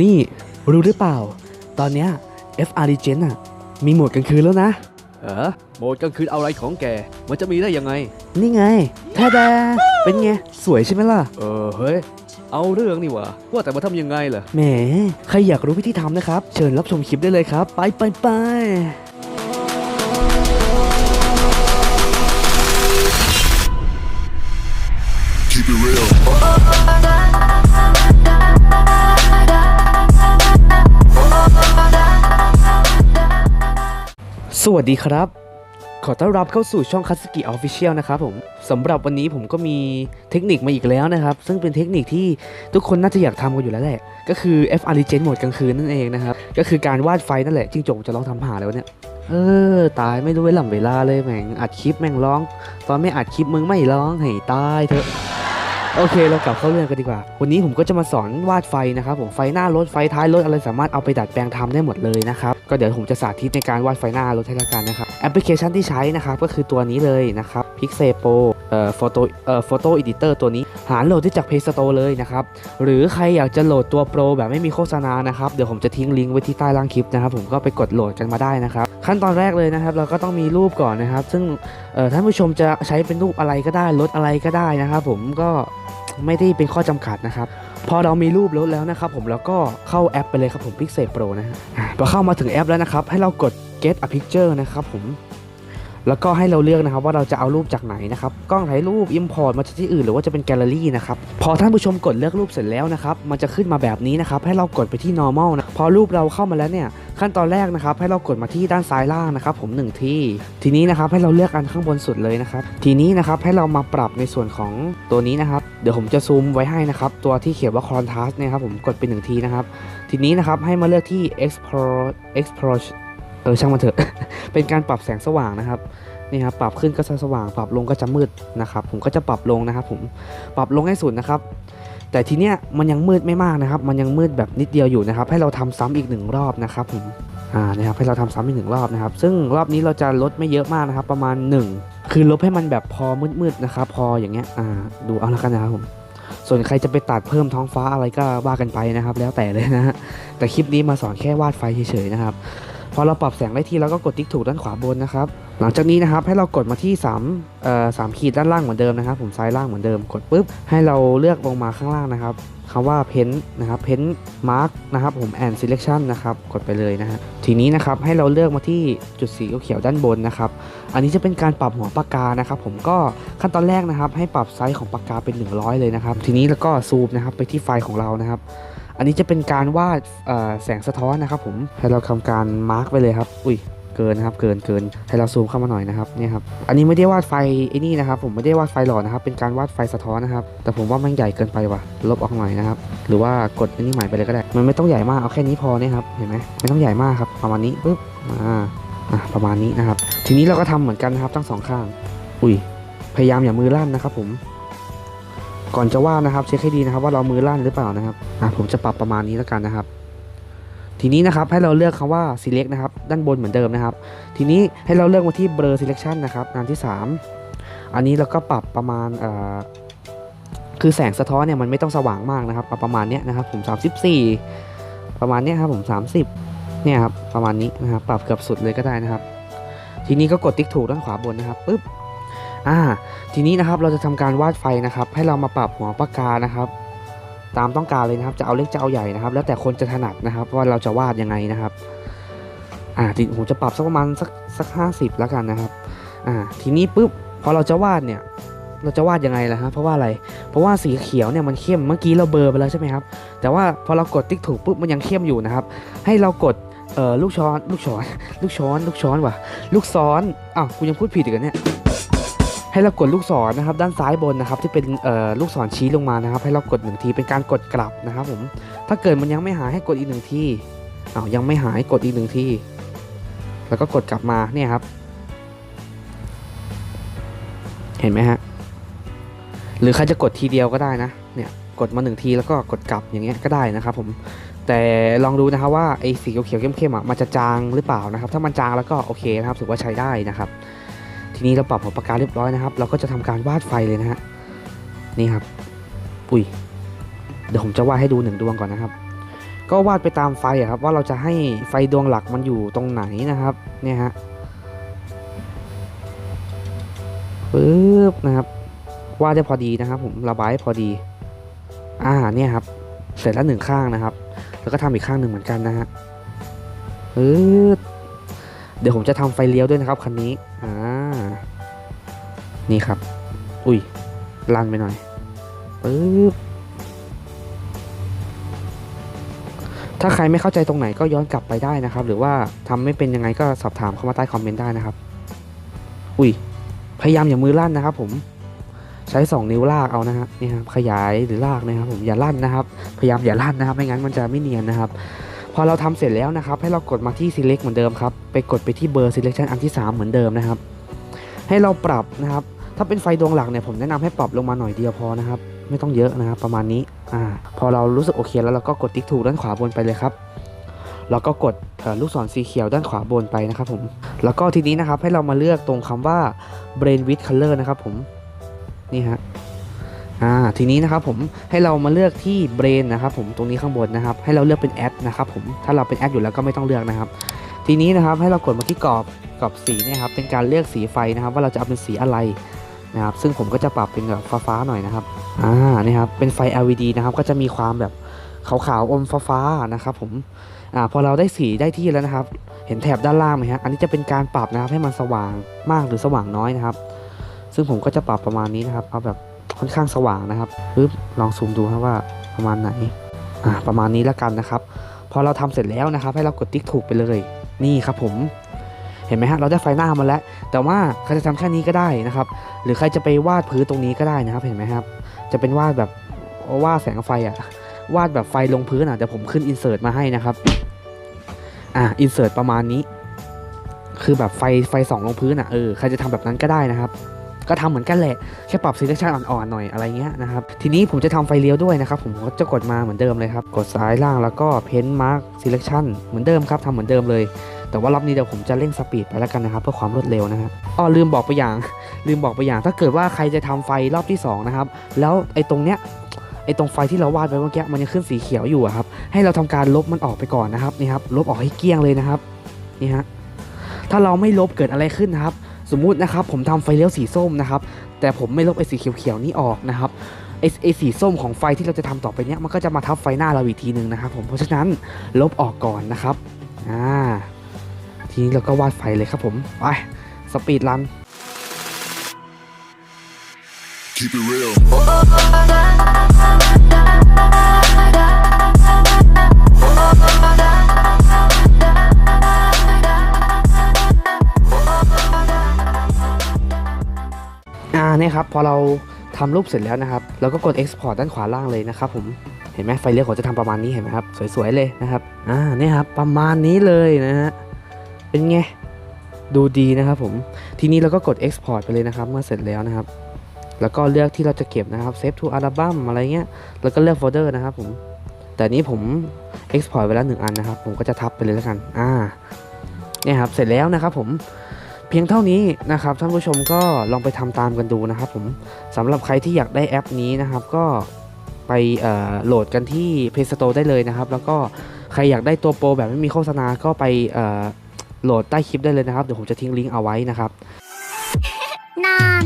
นี่รู้หรือเปล่า ตอนเนี้ย FR Legend อะมีโหมดกลางคืนแล้วนะ เออโหมดกลางคืนเอาอะไรของแก มันจะมีได้ยังไง นี่ไงท่าดา เป็นไง สวยใช่ไหมล่ะ เออเฮ้ย เอาเรื่องนี่หวะว่าแต่มาทำยังไงล่ะ แหม ใครอยากรู้วิธีทำนะครับ เชิญรับชมคลิปได้เลยครับ ไปไปไป Keep it real. สวัสดีครับ ขอต้อนรับเข้าสู่ช่องคัสกิออฟฟิเชียลนะครับผมสำหรับวันนี้ผมก็มีเทคนิคมาอีกแล้วนะครับ ซึ่งเป็นเทคนิคที่ทุกคนน่าจะอยากทำกันอยู่แล้วแหละ ก็คือ FR Legend โหมดกลางคืนนั่นเองนะครับ ก็คือการวาดไฟนั่นแหละจริงจงจะลองทำหาแล้วเนี่ย เออ ตายไม่รู้เวลาเวลาเลยแม่งอัดคลิปแม่งร้อง ตอนไม่อัดคลิปมึงไม่ร้องให้ตายเถอะ โอเคเรากลับเข้าเรื่องกันดีกว่า วันนี้ผมก็จะมาสอนวาดไฟนะครับผมไฟหน้ารถไฟท้ายรถอะไรสามารถเอาไปดัดแปลงทำได้หมดเลยนะครับก็เดี๋ยวผมจะสาธิตในการวาดไฟหน้ารถให้ละกันนะครับแอปพลิเคชันที่ใช้นะครับก็คือตัวนี้เลยนะครับ Pixel Pro เอ่อ Photo เอ่อ Photo Editor ตัวนี้หาโหลดได้จาก Play Store เลยนะครับหรือใครอยากจะโหลดตัว Pro แบบไม่มีโฆษณานะครับเดี๋ยวผมจะทิ้งลิงก์ไว้ที่ใต้ล่างคลิปนะครับผมก็ไปกดโหลดกันมาได้นะครับขั้นตอนแรกเลยนะครับเราก็ต้องมีรูปก่อนนะครับ ซึ่งเอ่อท่านผู้ชมจะใช้เป็นรูปอะไรก็ได้รถอะไรก็ได้นะครับผมก็ ไม่ได้เป็นข้อจำกัดนะครับ พอเรามีรูปรถแล้วนะครับผมแล้วก็เข้าแอปไปเลยครับผม Pixel Pro นะฮะอะพอเข้ามาถึงแอปแล้วนะครับ ให้เรากด get a picture นะครับผมแล้วก็ให้เราเลือกนะครับว่าเราจะเอารูปจากไหนนะครับกล้องถ่ายรูป import มาจากที่อื่นหรือว่าจะเป็นแกลเลอรี่นะครับพอท่านผู้ชมกดเลือกรูปเสร็จแล้วนะครับมันจะขึ้นมาแบบนี้นะครับให้เรากดไปที่ normal นะพอรูปเราเข้ามาแล้วเนี่ย ขั้นตอนแรกนะครับให้เรากดมาที่ด้านซ้ายล่างนะครับผมหนึ่งที่ทีนี้นะครับให้เราเลือกอันข้างบนสุดเลยนะครับทีนี้นะครับให้เรามาปรับในส่วนของตัวนี้นะครับเดี๋ยวผมจะซูมไว้ให้นะครับตัวที่เขียนว่า contrast เนะครับผมกดไปหนึ่งทีนะครับทีนี้นะครับให้มาเลือกที่ explore explore เออช่างมันเถอะ เป็นการปรับแสงสว่างนะครับนี่ครับปรับขึ้นก็จะสว่าง ปรับลงก็จะมืดนะครับผมก็จะปรับลงนะครับผมปรับลงให้สุดนะครับ แต่ทีเนี้ยมันยังมืดไม่มากนะครับ มันยังมืดแบบนิดเดียวอยู่นะครับ ให้เราทำซ้ำอีกหนึ่งรอบนะครับผมอ่านะครับให้เราทำซ้ำอีกหนึ่งรอบนะครับ ซึ่งรอบนี้เราจะลดไม่เยอะมากนะครับ ประมาณ 1 คือลบให้มันแบบพอมืดๆนะครับ พออย่างเงี้ยอ่าดูเอาละกันนะครับผมส่วนใครจะไปตัดเพิ่มท้องฟ้าอะไรก็ว่ากันไปนะครับ แล้วแต่เลยนะฮะแต่คลิปนี้มาสอนแค่วาดไฟเฉยๆนะครับ พอเราปรับแสงได้ที่แล้วก็กดติ๊กถูกด้านขวาบนนะครับ หลังจากนี้นะครับให้เรากดมาที่3เอ่อสามขีดด้านล่างเหมือนเดิมนะครับ ผมซ้ายล่างเหมือนเดิมกดปุ๊บให้เราเลือกลงมาข้างล่างนะครับคำว่า pen นะครับ pen mark นะครับผม and selection นะครับกดไปเลยนะฮะทีนี้นะครับให้เราเลือกมาที่จุดสีเขียวด้านบนนะครับอันนี้จะเป็นการปรับหัวปากกานะครับ ผมก็ขั้นตอนแรกนะครับ ให้ปรับไซส์ของปากกาเป็น 100 เลยนะครับ ทีนี้แล้วก็ซูมนะครับไปที่ไฟล์ของเรานะครับ อันนี้จะเป็นการวาดแสงสะท้อนนะครับผมให้เราทำการมาร์กไปเลยครับ อุ้ยเกินนะครับเกินเกินให้เราซูมเข้ามาหน่อยนะครับเนี่ยครับอันนี้ไม่ได้วาดไฟไอ้นี่นะครับ ผมไม่ได้วาดไฟหลอดนะครับ เป็นการวาดไฟสะท้อนนะครับ แต่ผมว่ามันใหญ่เกินไปว่ะลบออกหน่อยนะครับ หรือว่ากดอันนี้ใหม่ไปเลยก็ได้ มันไม่ต้องใหญ่มากเอาแค่นี้พอเนี่ยครับเห็นไหมไม่ต้องใหญ่มากครับประมาณนี้ปุ๊บอ่าอะประมาณนี้นะครับ ทีนี้เราก็ทำเหมือนกันนะครับทั้งสองข้าง อุ้ยพยายามอย่ามือลั่นนะครับผม ก่อนจะวาดนะครับเช็คให้ดีนะครับว่าเรามือลั่นหรือเปล่านะครับอะผมจะปรับประมาณนี้แล้วกันนะครับ ทีนี้นะครับให้เราเลือกคำว่า select นะครับ ด้านบนเหมือนเดิมนะครับ ทีนี้ให้เราเลือกมาที่ blur selection นะครับงานที่ 3 อันนี้เราก็ปรับประมาณเอ่อคือแสงสะท้อนเนี่ยมันไม่ต้องสว่างมากนะครับประมาณเนี้ยนะครับผม 34 ประมาณเนี้ยครับผม 30 เนี่ยครับประมาณนี้นะครับปรับเกือบสุดเลยก็ได้นะครับ ทีนี้ก็กดติ๊กถูกด้านขวาบนนะครับปึ๊บ อ่าทีนี้นะครับเราจะทำการวาดไฟนะครับ ให้เรามาปรับหัวปากกานะครับ ตามต้องการเลยนะครับ จะเอาเล็กจะเอาใหญ่นะครับ แล้วแต่คนจะถนัดนะครับว่าเราจะวาดยังไงนะครับอ่าผมจะปรับสักประมาณสักสักห้าสิบแล้วกันนะครับอ่าทีนี้ปุ๊บพอเราจะวาดเนี่ยเราจะวาดยังไงล่ะฮะเพราะว่าอะไร เพราะว่าสีเขียวเนี่ยมันเข้มเมื่อกี้เราเบลอไปแล้วใช่ไหมครับ แต่ว่าพอเรากดติ๊กถูกปุ๊บมันยังเข้มอยู่นะครับ ให้เรากดเอ่อลูกช้อน ลูกช้อน ลูกช้อน ลูกช้อนว่ะ ลูกซ้อนอ้าวกูยังพูดผิดอีกเนี่ย ให้เรากดลูกศรนะครับ ด้านซ้ายบนนะครับ ที่เป็นลูกศรชี้ลงมานะครับ ให้เรากดหนึ่งทีเป็นการกดกลับนะครับผมถ้าเกิดมันยังไม่หายให้กดอีกหนึ่งทีอ้าวยังไม่หายกดอีกหนึ่งทีแล้วก็กดกลับมาเนี่ยครับ เห็นไหมฮะหรือใครจะกดทีเดียวก็ได้นะเนี่ยกดมาหนึ่งทีแล้วก็กดกลับอย่างเงี้ยก็ได้นะครับผมแต่ลองดูนะครับว่าไอ้สีเขียวๆเข้มๆอะมันจะจางหรือเปล่านะครับ ถ้ามันจางแล้วก็โอเคนะครับถือว่าใช้ได้นะครับ ทีนี้เราปรับหัวปากกาเรียบร้อยนะครับ เราก็จะทำการวาดไฟเลยนะฮะนี่ครับอุ้ยเดี๋ยวผมจะวาดให้ดูหนึ่งดวงก่อนนะครับ ก็วาดไปตามไฟครับ ว่าเราจะให้ไฟดวงหลักมันอยู่ตรงไหนนะครับเนี่ยฮะปึ๊บนะครับวาดได้พอดีนะครับ ผมระบายพอดี อ่าเนี่ยครับ เสร็จแล้วหนึ่งข้างนะครับ แล้วก็ทำอีกข้างหนึ่งเหมือนกันนะฮะปึ๊บเดี๋ยวผมจะทำไฟเลี้ยวด้วยนะครับคันนี้ อ่า นี่ครับ อุ้ยลันไปหน่อยปึ๊บถ้าใครไม่เข้าใจตรงไหนก็ย้อนกลับไปได้นะครับ หรือว่าทำไม่เป็นยังไงก็สอบถามเข้ามาใต้คอมเมนต์ได้นะครับ อุ้ย พยายามอย่ามือลั่นนะครับ ผมใช้ 2 นิ้วลากเอานะครับนี่ครับขยายหรือลากนะครับ ผมอย่าลั่นนะครับ พยายามอย่าลั่นนะครับ ไม่งั้นมันจะไม่เนียนนะครับ พอเราทำเสร็จแล้วนะครับ ให้เรากดมาที่ select เหมือนเดิมครับ ไปกดไปที่เบอร์ selection อันที่ 3 เหมือนเดิมนะครับ ให้เราปรับนะครับ ถ้าเป็นไฟดวงหลักเนี่ยผมแนะนำให้ปรับลงมาหน่อยเดียวพอนะครับ ไม่ต้องเยอะนะครับประมาณนี้อ่าพอเรารู้สึกโอเคแล้วเราก็กดติ๊กถูกด้านขวาบนไปเลยครับแล้วก็กดลูกศรสีเขียวด้านขวาบนไปนะครับผม แล้วก็ทีนี้นะครับให้เรามาเลือกตรงคำว่า brain with color นะครับผม นี่ฮะ อ่า ทีนี้นะครับผมให้เรามาเลือกที่ brain นะครับผมตรงนี้ข้างบนนะครับ ให้เราเลือกเป็น add นะครับผม ถ้าเราเป็น add อยู่แล้วก็ไม่ต้องเลือกนะครับ ทีนี้นะครับให้เรากดมาที่กรอบกรอบสีเนี่ยครับ เป็นการเลือกสีไฟนะครับ ว่าเราจะเอาเป็นสีอะไร นะครับซึ่งผมก็จะปรับเป็นแบบฟ้าๆหน่อยนะครับอ่านี่ครับเป็นไฟ LED นะครับก็จะมีความแบบขาวๆอมฟ้าๆนะครับผมอ่าพอเราได้สีได้ที่แล้วนะครับ เห็นแถบด้านล่างไหมฮะอันนี้จะเป็นการปรับนะครับให้มันสว่างมากหรือสว่างน้อยนะครับ ซึ่งผมก็จะปรับประมาณนี้นะครับเอาแบบค่อนข้างสว่างนะครับปึ๊บลองซูมดูครับว่าประมาณไหนอ่าประมาณนี้แล้วกันนะครับ พอเราทำเสร็จแล้วนะครับ ให้เรากดติ๊กถูกไปเลย นี่ครับผม เห็นไหมฮะเราได้ไฟหน้ามาแล้ว แต่ว่าใครจะทำแค่นี้ก็ได้นะครับ หรือใครจะไปวาดพื้นตรงนี้ก็ได้นะครับเห็นไหมครับ จะเป็นวาดแบบวาดแสงไฟอะวาดแบบไฟลงพื้นอะเดี๋ยวผมขึ้นอินเสิร์ตมาให้นะครับอ่าอินเสิร์ตประมาณนี้ คือแบบไฟไฟส่องลงพื้นอะเออใครจะทำแบบนั้นก็ได้นะครับก็ทำเหมือนกันแหละ แค่ปรับ selection อ่อนๆหน่อยอะไรเงี้ยนะครับ ทีนี้ผมจะทำไฟเลี้ยวด้วยนะครับ ผมก็จะกดมาเหมือนเดิมเลยครับ กดซ้ายล่างแล้วก็ paint mark selection เหมือนเดิมครับทำเหมือนเดิมเลย แต่ว่ารอบนี้เดี๋ยวผมจะเร่งสปีดไปแล้วกันนะครับเพื่อความรวดเร็วนะครับอ๋อลืมบอกไปอย่าง ลืมบอกไปอย่าง ถ้าเกิดว่าใครจะทำไฟรอบที่สองนะครับแล้วไอ้ตรงเนี้ยไอ้ตรงไฟที่เราวาดไว้เมื่อกี้มันยังขึ้นสีเขียวอยู่อะครับให้เราทำการลบมันออกไปก่อนนะครับนี่ครับลบออกให้เกลี้ยงเลยนะครับนี่ฮะถ้าเราไม่ลบเกิดอะไรขึ้นนะครับ สมมุตินะครับผมทำไฟเลี้ยวสีส้มนะครับแต่ผมไม่ลบไอ้สีเขียวๆนี้ออกนะครับไอ้ไอ้สีส้มของไฟที่เราจะทำต่อไปเนี้ยมันก็จะมาทับไฟหน้าเราอีกทีหนึ่งนะครับผมเพราะฉะนั้นลบออกก่อนนะครับอ่า ทีนี้เราก็วาดไฟเลยครับผมไปสปีดรัน Keep it real. อ่าเนี่ยครับพอเราทำรูปเสร็จแล้วนะครับเราก็กด export ด้านขวาล่างเลยนะครับผมเห็นไหมไฟเลี้ยวผมจะทำประมาณนี้เห็นไหมครับ สวยๆเลยนะครับอ่าเนี่ยครับประมาณนี้เลยนะฮะ เป็นไง ดูดีนะครับผม ทีนี้เราก็กด export ไปเลยนะครับ เมื่อเสร็จแล้วนะครับ แล้วก็เลือกที่เราจะเก็บนะครับ save to album อะไรเงี้ย แล้วก็เลือกโฟลเดอร์นะครับผม แต่นี้ผม export ไปแล้วหนึ่งอันนะครับ ผมก็จะทับไปเลยแล้วกัน อ่า เนี่ยครับ เสร็จแล้วนะครับผมเพียงเท่านี้นะครับท่านผู้ชมก็ลองไปทำตามกันดูนะครับผมสำหรับใครที่อยากได้แอปนี้นะครับ ก็ไปโหลดกันที่ Play Store ได้เลยนะครับ แล้วก็ใครอยากได้ตัวโปรแบบไม่มีโฆษณาก็ไปเโหลดใต้คลิปได้เลยนะครับ เดี๋ยวผมจะทิ้งลิงก์เอาไว้นะครับนาน